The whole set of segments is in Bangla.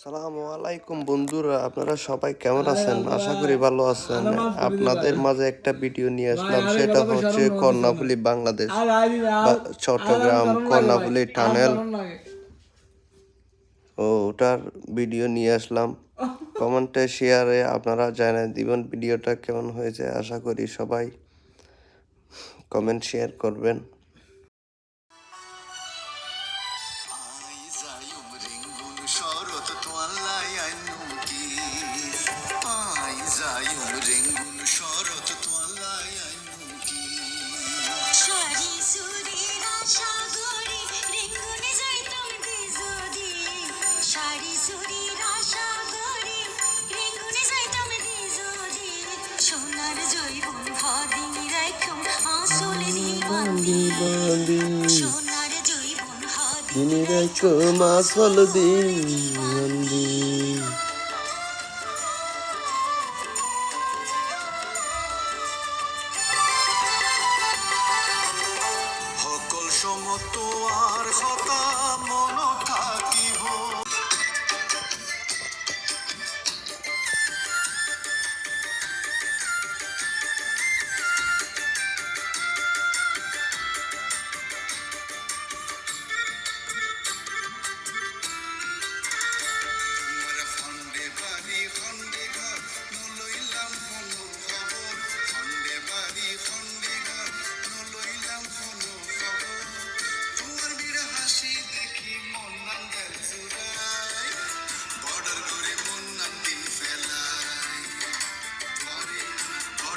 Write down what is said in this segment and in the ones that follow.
সালামু আলাইকুম বন্ধুরা আপনারা সবাই কেমন আছেন? আশা করি ভালো আছেন। আপনাদের মাঝে একটা ভিডিও নিয়ে আসলাম সেটা হচ্ছে কর্ণাফুলি বাংলাদেশ চট্টগ্রাম কর্ণাফুলি টানেল ও ওটার ভিডিও নিয়ে আসলাম। কমেন্টে শেয়ারে আপনারা জানাই দিবেন ভিডিওটা কেমন হয়েছে আশা করি সবাই কমেন্ট শেয়ার করবেন। Rengun şarot tuallay annuki Ayzayım rengun şarot tuallay annuki সারি সুরের আশা গড়ে রেঙ্গুনে যাইতাম দিজদি সারি সুরের আশা গড়ে রেঙ্গুনে যাইতাম দিজদি সোনার জৈবন ভাদিন রাখুম আসল সোনার জৈবন হাদিন মাসল দিন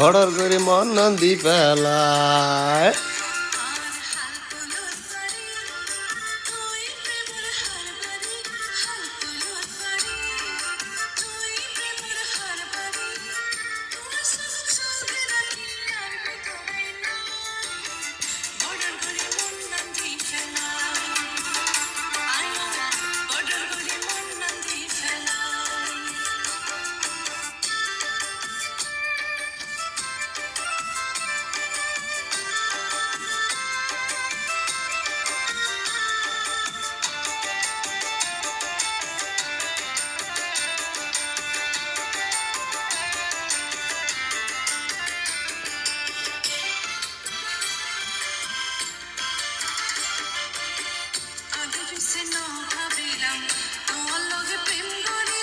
বড়র করে মন দি পেলায় से ना उठा बेलम तो लगे प्रेम गोरी